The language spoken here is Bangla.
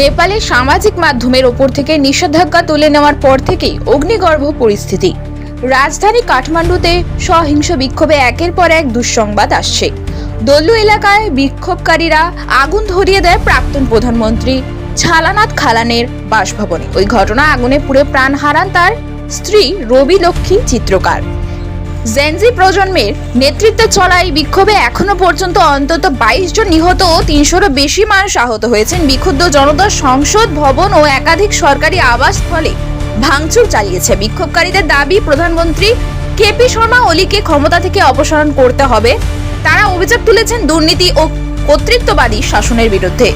নেপালে সামাজিক মাধ্যমের ওপর থেকে নিষেধাজ্ঞা তুলে নেওয়ার পর থেকেই অগ্নিগর্ভ পরিস্থিতি। রাজধানী কাঠমান্ডুতে সহিংস বিক্ষোভে একের পর এক দুঃসংবাদ আসছে। দল্লু এলাকায় বিক্ষোভকারীরা আগুন ধরিয়ে দেয় প্রাক্তন প্রধানমন্ত্রী ঝালানাথ খালানের বাসভবনে। ওই ঘটনা আগুনে পুড়ে প্রাণ হারান তার স্ত্রী রবি লক্ষ্মী, চিত্রকার। জেনজি প্রজন্মের নেতৃত্বে চলা এই বিক্ষোভে এখনও পর্যন্ত অন্তত বাইশ জন নিহত ও তিনশোরও বেশি মানুষ আহত হয়েছেন বিক্ষুব্ধ জনতা সংসদ ভবন ও একাধিক সরকারি আবাস স্থলে ভাঙচুর চালিয়েছে। বিক্ষোভকারীদের দাবি, প্রধানমন্ত্রী কেপি শর্মা ওলিকে ক্ষমতা থেকে অপসারণ করতে হবে। তারা অভিযোগ তুলেছেন দুর্নীতি ও কর্তৃত্ববাদী শাসনের বিরুদ্ধে।